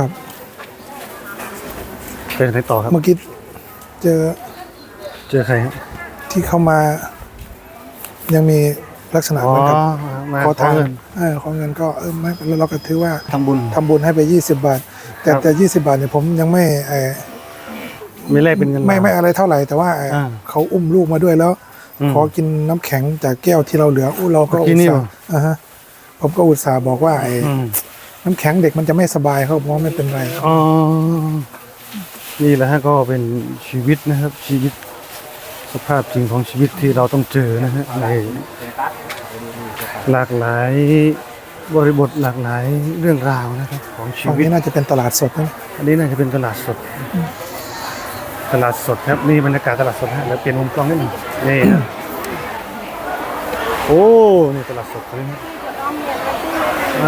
ครับไปไหนต่อครับ เมื่อกี้เจอเจอใครครับที่เข้ามา ยังมีลักษณะอ๋อเหมือนกับมาขอขอทานเงินเออขอเงินก็เออไม่เป็นไรเราก็ถือว่าทำบุญทำบุญให้ไป 20 บาท แต่ครับแต่20บาทเนี่ยผมยังไม่เออไม่แลกเป็นเงินไม่ไม่บาทอะไรเท่าไหร่แต่ว่าเอ่ออาเขาอุ้มลูกมาด้วยแล้วอืมขอกินน้ำแข็งจากแก้วที่เราเหลืออู้เราก็เมื่อกี้อุตนี่ส่าเหรอห์อ่าฮะผมก็อุตส่าห์บอกว่าไอ้อืม น้ำแข็งเด็กมันจะไม่สบายเขาบอกว่าไม่เป็นไรอ๋อนี่แหละฮะก็เป็นชีวิตนะครับ ชีวิต สภาพจริงของชีวิตที่เราต้องเจอนะฮะในหลากหลายบริบทหลากหลายเรื่องราวนะครับ ของชีตรงวิต นี้น่าจะเป็นตลาดสดนะอันนี้น่าจะเป็นตลาดสด ตลาดสดครับนี่บรรยากาศตลาดสดฮะแล้วเปลี่ยนมุมกล้องนิดหนึ่งนี่ฮะโอ้นี่ตลาดสดตรงนี้ฮะมา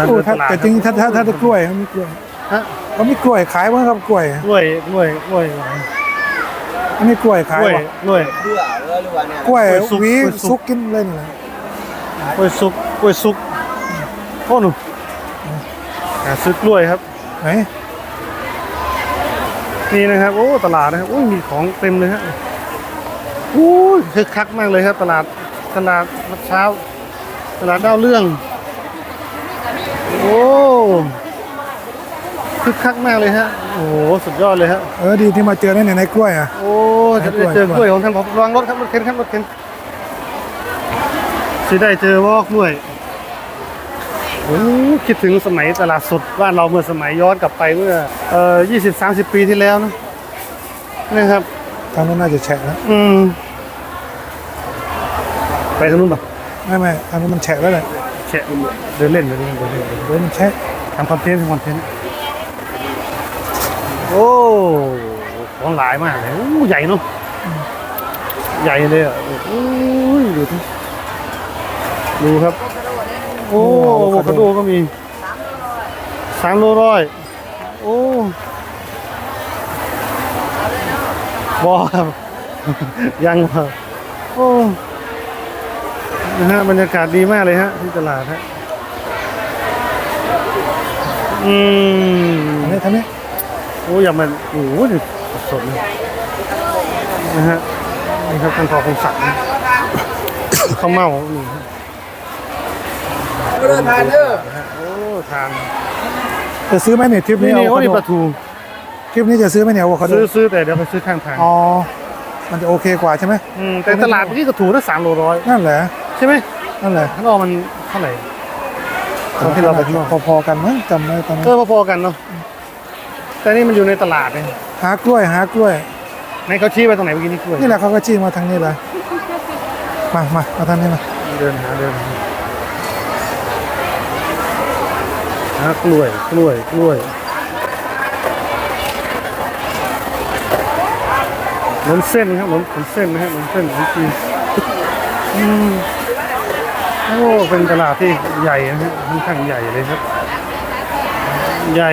โอ้เดินถ้าตลาดแต่จริงๆถ้าถ้าถ้าถ้ากล้วยเขามีกล้วยฮะเขามีกล้วยขายบ้างครับกล้วยกล้วยกล้วยกล้วยอันนี้กล้วยขากยล้วยบ่กล้วยเบื่อแล้วหรือว่าเนี่ยกล้วยกล้วยสุกหวีกล้วยสุกซุกกินเลยนี่แหละกล้วยสุกกล้วยสุกโอ้หนูหาซื้อกล้วยครับไหนนี่นะครับโอ้ตลาดนะครับโอ้ยมีของเต็มเลยฮะโอ้ยคึกคักมากเลยครับ ตลาดตลาดมัดเช้า ตลาดดาวเรื่อง โอ้คึกคักมากเลยฮะ โอ้โหสุดยอดเลยฮะ เออดีที่มาเจอในในกล้วยอะ โอ้จะได้เจอกล้วยของท่านผอระวังรถครับรถเข็นครับรถเข็นสิได้เจอวอกล้วยโอ้คิดถึงสมัยตลาดสดบ้านเราเมื่อสมัยย้อนกลับไปเมื่อเอ่อยี่สิบสามสิบปีที่แล้วนะนะครับทางนู้นน่าจะแฉะแล้วอืมไปทางนู้นป่ะไม่ไม่ทางนู้นมันแฉะแล้วแหละ แชะเดินเล่นเดินเล่นเดินเล่นเดินเล่นเดี๋ยวมันแฉะทำคอนเทนต์ทำคอนเทนต์โอ้ของหลายมากเลยโอ้ใหญ่เนาะใหญ่เลยอะโอ้ยดูที่ดูครับ โอ้อะโวคาโดก็มีสามโลร้อยโอ้บอครับยังครับโอ้ นะฮะบรรยากาศดีมากเลยฮะที่ตลาดฮะอืมอันนี้ทางนี้โอ้ยามันโอ้โหนี่สดๆเลยนะฮะนี่ครับท่านพอคงสั่งนะข้าวเม่านี่ฮะเดินทานเด้อโอ้ทานจะซื้อไหมเนี่ยทริปนี่นี้นี่เอาโอ้นี่ปลาทูทริปนี้จะซื้อไหมเนี่ยอะโวคาโดซื้อซื้อแต่เดี๋ยวไปซื้อข้างทางอ๋อมันจะโอเคกว่าใช่ไหมมแต่ตลาดเมื่อกี้ก็ถูกนะสามโลร้อยนั่นแหละ ใช่ไหมนั่นแหละข้างนอกมันเท่าไหร่ตอนที่เราไปข้างนอกพอๆกันมั้งจำได้ตอนนั้เอนอพอๆกันเนาะแต่นี่มันอยู่ในตลาดเลยหากล้วยหากล้วยในเขาชี้ไปตรงไหนเมื่อกี้นี่กล้วยนี่แหละเขาก็จี้มาทางนี้เลยมามามาทางนี้มาเดินหาเดินหาหากล้วยกล้วยกล้วยขนมเส้นครับขนมขนมเส้นนะฮะขนมเส้นขนมจีนอืม โอ้เป็นตลาดที่ใหญ่นะฮะค่อนข้างใหญ่เลยครับ ใหญ่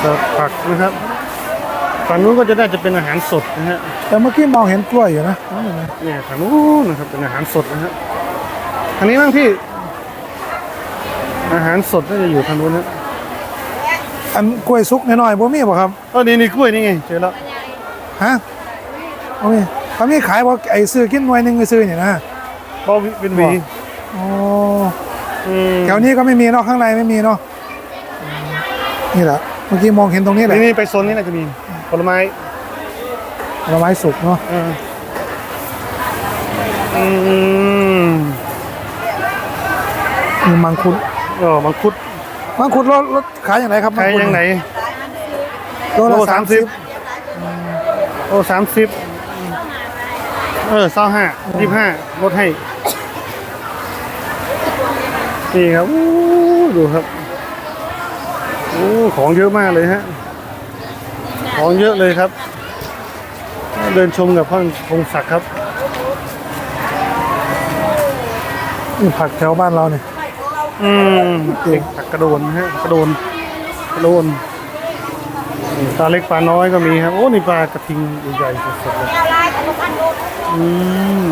แต่ผักนะครับฝั่งนู้นก็จะได้จะเป็นอาหารสดนะฮะแต่เมื่อกี้มองเห็นกล้วยอยู่นะนั่นเห็นไหมเนี่ยทางนู้นนะครับเป็นอาหารสดนะฮะทางนี้บ้างพี่ อาหารสดน่าจะอยู่ทางนู้นนะอันกล้วยซุกน้อยๆบ่มีบ่ครับเออนี่นี่กล้วยนี่ไงเจอแล้วฮะบ่มีเขามีขายบ่ไอ้ซื้อกินหน่วยหนึงไปซื้อเนี่ยนะ ก็เป็นหวีอ๋ออืมแถวนี้ก็ไม่มีเนาะข้างในไม่มีเนาะอืมนี่แหละเมื่อกี้มองเห็นตรงนี้แหละนี่นี่ไปโซนนี้น่าจะมีผลไม้ผลไม้สุกเนาะเอออืมมีมังคุดเออมังคุดมังคุดรถรถขายอย่างไรครับใครมัคุดยังไหนโลละโลสามสิบโอ้สามสิบ เออเศร้าห้ายี่ห้าลดให้ นี่ครับอู้ดูครับโอ้ของเยอะมากเลยฮะ ของเยอะเลยครับ เดินชมกับพ่อพงศักดิ์ครับนี่ผักแถวบ้านเราเนี่ย อืมเด็กผักกระโดนนะฮะ กระโดน กระโดนนี่ปลาเล็กปลาน้อยก็มีครับ โอ้ นี่ปลากระทิงใหญ่ๆสดๆเลย อืม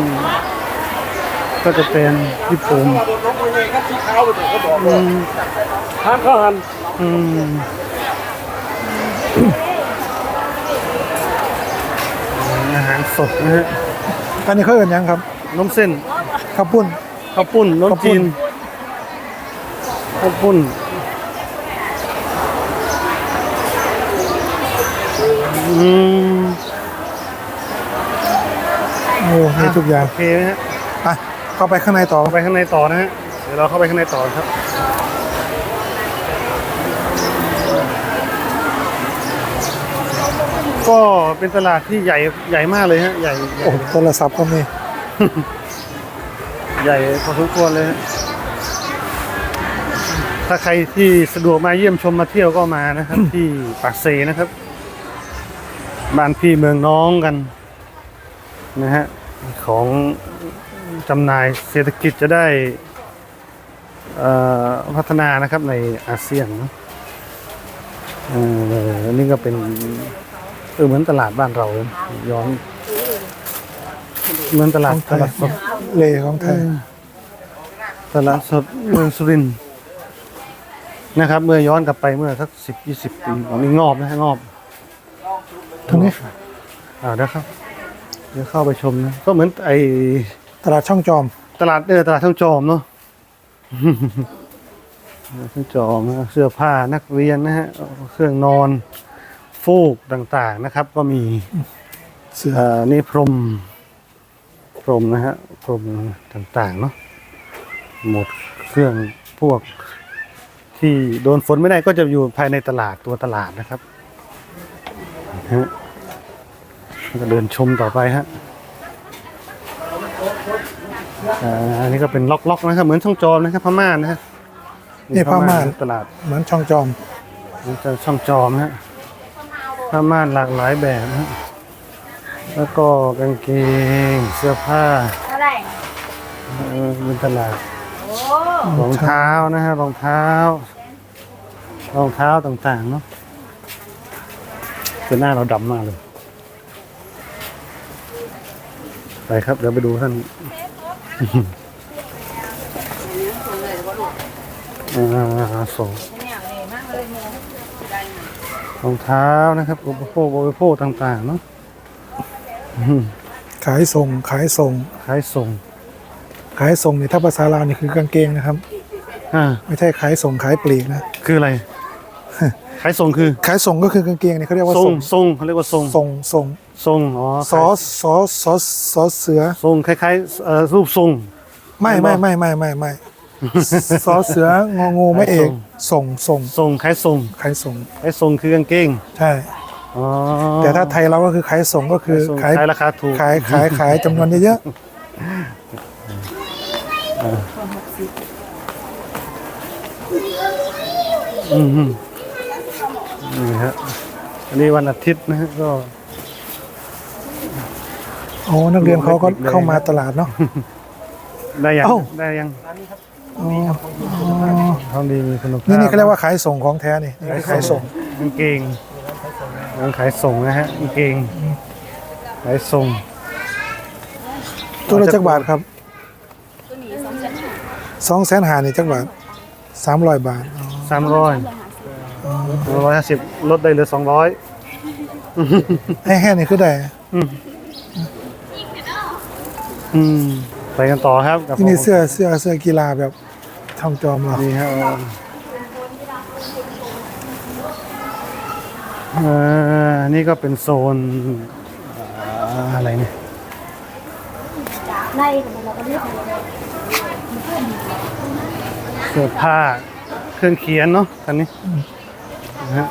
ก็จะเป็นญี่ปุ่นลงไปเลยครับที่เท้าไปถึงเขาบอกอืมทานข้าวหันอืมอาหารสดนะฮะอันนี้เขาเอ่นหยังครับนมเส้นข้าวปุ้นข้าวปุ้นนมข้าวปุ้จีนนข้าวปุ้นอืม โอ้ มีทุกอย่างโอเคนะฮะอะเข้าไปข้างในต่อเข้าไปข้างในต่อนะฮะเดี๋ยวเราเข้าไปข้างในต่อครับก็เป็นตลาดที่ใหญ่ใหญ่มากเลยฮะใหญ่ใหญ่โอ้โทรศัพท์ก็มีใหญ่พอสมควรเลยฮะถ้าใครที่สะดวกมาเยี่ยมชมมาเที่ยวก็มานะครับ ที่ปากเซนะครับ บ้านพี่เมืองน้องกันนะฮะ ของจำหน่ายเศรษฐกิจจะได้เอ่อพัฒนานะครับในอาเซียนเนอะเอออันนี่ก็เป็นเออเหมือนตลาดบ้านเราเลยย้อนเหมือนตลาดของไทตยลาดสดเลของไทยตลาดสดเมืองสุรินทร์นะครับ เมื่อย้อนกลับไปเมื่อสักสิบยี่สิบปีมีงอบนะฮะงอบตรงนี้อ่าเดี๋ยวครับเดี๋ยวเข้าไปชมนะ ก็เหมือนไอตลาดช่องจอม ตลาดเออตลาดท่องจอมเนาะ ตลาดท่องจอมนะเสื้อผ้านักเรียนนะฮะ เครื่องนอนฟูกต่างๆนะครับ ก็มีเสือเอ่อนี่พรม พรมนะฮะ พรมต่างๆเนาะ หมดเครื่องพวกที่โดนฝนไม่ได้ก็จะอยู่ภายในตลาดตัวตลาดนะครับฮะแล้ว ก็เดินชมต่อไปฮะอ่าอันนี้ก็เป็นล็อกๆนะครับเหมือนช่องจอมนะครับพม่านะฮะนี่ผ้าม่านตลาดเหมือนช่องจอมนี่จะช่องจอมฮะผ้าม่านหลากหลายแบบนะฮะแล้วก็กางเกงเสื้อผ้าเท่าไหร่เออเป็นตลาดโอ้รองเท้านะฮะรองเท้ารองเท้าต่างๆเนาะเป็นหน้าเราดำมากเลย ไปครับเดี๋ยวไปดูท่านอ่าส่งเนี่ยเลยมากเลยโมรองเท้านะครับอุปโภคบริโภคต่างๆเนาะอืมขายส่งขายส่ง ขายส่ง ขายส่งนี่ถ้าภาษาลาวนี่คือกางเกงนะครับอ่าไม่ใช่ขายส่งขายปลีกนะคืออะไร ขายส่งคือ ขายส่งก็คือกางเกงนี่เขาเรียกว่าทรงส่งทรงเขาเรียกว่าทรงส่งส่ง ทรงอ๋อซอสซอสซอสซอสเสือ ทรงคล้ายๆเอ่อรูปทรง ไม่ไม่ไม่ไม่ไม่ไม่ซอสเสืององูไม่เอกส่งส่งทรงคล้ายทรงขายส่งคล้ายทรงคือกางเกงใช่ อ๋อแต่ถ้าไทยเราก็คือขายส่งก็คือส่งขายขายราคาถูกขายขายขายจำนวนเยอะอืมอืมนี่ฮะอันนี้วันอาทิตย์นะฮะก็ ๆโอ้นักเรียนเขาก็เข้ามาตลาดเนาะ ได้ยังเอ้า ได้ยังอ๋อท้องดีมีขนมนี่นี่เขาเรียกว่าขายส่งของแท้นี่นี่คือขายส่งกางเกงกางขายส่งนะฮะกางเกงขายส่งตัวละจักบาทครับสองแสนหานี่จักบาทสามร้อยบาทอ๋อสามร้อยร้อยห้าสิบลดได้เหลือสองร้อยให้แห้นี่คือได้ อืมไปกันต่อครับกับที่นี่เสื้อเสื้อเสื้อกีฬาแบบทองจอมเรานี่ฮะเอ่อนี่ก็เป็นโซนอ่าอะไรเนี่ยในของเราก็เรียกว่าเสื้อผ้าเครื่องเขียนเนาะคันนี้นะฮะ